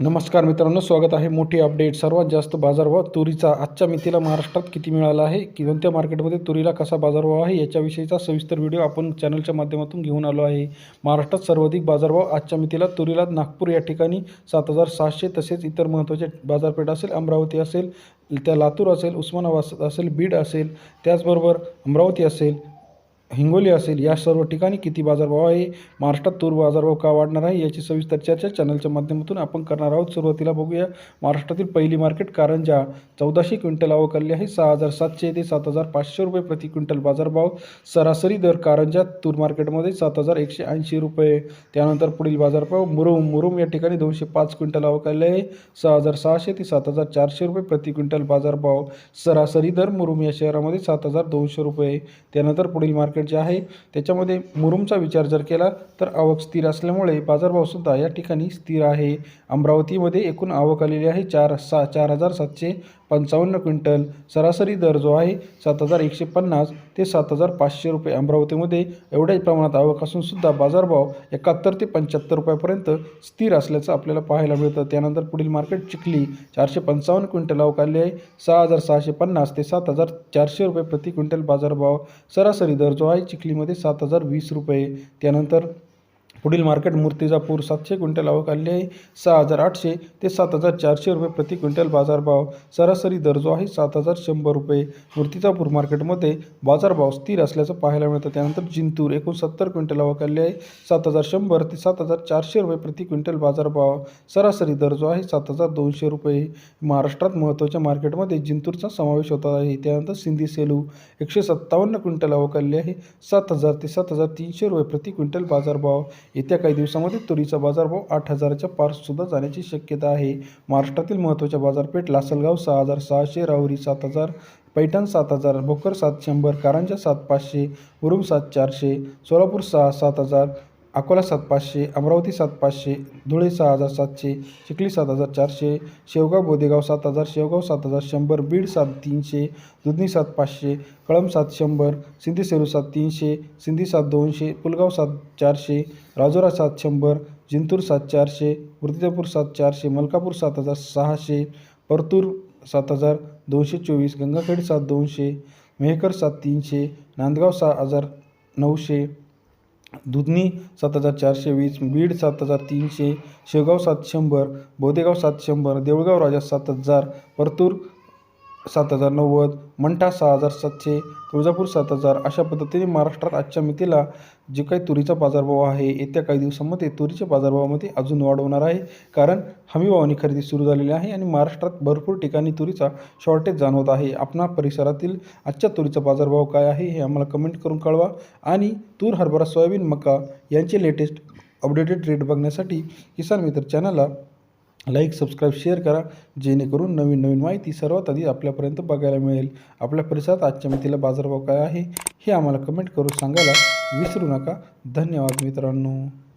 नमस्कार मित्रांनो स्वागत आहे मोठी अपडेट. सर्वात जास्त बाजारभाव तुरीचा. आजच्या मितीला महाराष्ट्रात किती मिळाला आहे? की कोणत्या मार्केटमध्ये तुरीला कसा बाजारभाव आहे? याच्याविषयीचा सविस्तर व्हिडिओ आपण चॅनलच्या माध्यमातून घेऊन आलो आहे. महाराष्ट्रात सर्वाधिक बाजारभाव आजच्या मितीला तुरीला नागपूर या ठिकाणी सात हजार सहाशे तसेच इतर महत्त्वाचे बाजारपेठ असेल अमरावती असेल त्या लातूर असेल उस्मानाबाद असेल बीड असेल त्याचबरोबर अमरावती असेल हिंगोली असेल या सर्व ठिकाणी किती बाजारभाव आहे? महाराष्ट्रात तूर बाजारभाव का वाढणार आहे? याची सविस्तर चर्चा चॅनलच्या माध्यमातून आपण करणार आहोत. सुरुवातीला बघूया महाराष्ट्रातील पहिली मार्केट कारंजा चौदाशे क्विंटल आवक आहे. सहा हजार सातशे ते सात हजार पाचशे रुपये प्रति क्विंटल बाजारभाव. सरासरी दर कारंजा तूर मार्केटमध्ये सात हजार एकशे ऐंशी रुपये. त्यानंतर पुढील बाजारभाव मुरुम. मुरुम या ठिकाणी दोनशे पाच क्विंटल आवक आहे. सहा हजार सहाशे ते सात हजार चारशे रुपये प्रति क्विंटल बाजारभाव. सरासरी दर मुरुम या शहरामध्ये सात हजार दोनशे रुपये. त्यानंतर पुढील मार्केट जे आहे त्याच्यामध्ये मुरुमचा विचार जर केला तर आवक स्थिर असल्यामुळे बाजारभावसुद्धा या ठिकाणी स्थिर आहे. अमरावतीमध्ये एकूण आवक आलेली आहे चार सा चार हजार सातशे पंचावन्न क्विंटल. सरासरी दर जो आहे सात हजार एकशे पन्नास ते सात हजार पाचशे रुपये. अमरावतीमध्ये एवढ्याच प्रमाणात आवक असूनसुद्धा बाजारभाव एकाहत्तर ते पंच्याहत्तर रुपयापर्यंत स्थिर असल्याचं आपल्याला पाहायला मिळतं. त्यानंतर पुढील मार्केट चिखली चारशे पंचावन्न क्विंटल आवक आली आहे. सहा हजार सहाशे पन्नास ते सात हजार चारशे रुपये प्रति क्विंटल बाजारभाव. सरासरी दर जो आहे चिखलीमध्ये सात हजार वीस रुपये. त्यानंतर पुढील मार्केट मूर्तिजापूर सातशे क्विंटल आवक आली आहे. सहा हजार आठशे ते सात हजार चारशे रुपये प्रति क्विंटल बाजारभाव. सरासरी दर्जो आहे सात हजार शंभर रुपये. मूर्तिजापूर मार्केटमध्ये बाजारभाव स्थिर असल्याचं पाहायला मिळतं. त्यानंतर जिंतूर एकोणसत्तर क्विंटल आवक आली आहे. सात हजार शंभर ते सात हजार चारशे रुपये प्रति क्विंटल बाजारभाव. सरासरी दर्जो आहे सात हजार दोनशे रुपये. महाराष्ट्रात महत्त्वाच्या मार्केटमध्ये जिंतूरचा समावेश होता आहे. त्यानंतर सिंधी सेलू एकशे सत्तावन्न क्विंटल आवक आली आहे. सात हजार ते सात हजार तीनशे रुपये प्रति क्विंटल बाजारभाव. येत्या काही दिवसामध्ये तुरीचा बाजारभाव आठ हजाराच्या पारसुद्धा जाण्याची शक्यता आहे. महाराष्ट्रातील महत्त्वाच्या बाजारपेठ लासलगाव सहा हजार सहाशे राहुरी सात हजार पैठण सात हजार भोकर सात शंभर कारंजा सात पाचशे उरुम सात चारशे सोलापूर सहा सात हजार अकोला सात पाचशे अमरावती सात पाचशे धुळे सहा हजार सातशे चिखली सात हजार चारशे शेवगाव बोदेगाव सात हजार शेवगाव सात हजार शंभर बीड सात तीनशे दुधनी सात पाचशे कळम सात शंभर सिंधी सेलू सात तीनशे सिंधी सात दोनशे पुलगाव सात चारशे राजोरा सात शंभर जिंतूर सात चारशे मूर्तिजापूर सात चारशे मलकापूर सात हजार सहाशे परतूर सात हजार दोनशे चोवीस गंगाखेड सात दोनशे मेहकर सात तीनशे नांदगाव सहा हजार नऊशे दुधनी सात हजार चारशे वीस बीड सात हजार तीनशे शेगाव सात शंभर बोदेगाव सात शंभर देऊळगाव राजा सात हजार परतूर सात हजार नव्वद मंठा सहा हजार सातशे तुळजापूर सात हजार अशा पद्धतीने महाराष्ट्रात आजच्या मितीला जे काही तुरीचा बाजारभाव आहे येत्या काही दिवसांमध्ये तुरीच्या बाजारभावामध्ये अजून वाढ होणार आहे. कारण हमीभावाने खरेदी सुरू झालेली आहे आणि महाराष्ट्रात भरपूर ठिकाणी तुरीचा शॉर्टेज जाणवत आहे. आपणा परिसरातील आजच्या तुरीचा बाजारभाव काय आहे हे आम्हाला कमेंट करून कळवा. आणि तूर हरभरा सोयाबीन मका यांचे लेटेस्ट अपडेटेड रेट बघण्यासाठी किसान मित्र चॅनलला लाईक सबस्क्राईब शेअर करा जेणेकरून नवीन नवीन माहिती सर्वात आधी आपल्यापर्यंत बघायला मिळेल. आपल्या परिसरात आजच्या मितीला बाजारभाव काय आहे हे आम्हाला कमेंट करून सांगायला विसरू नका. धन्यवाद मित्रांनो.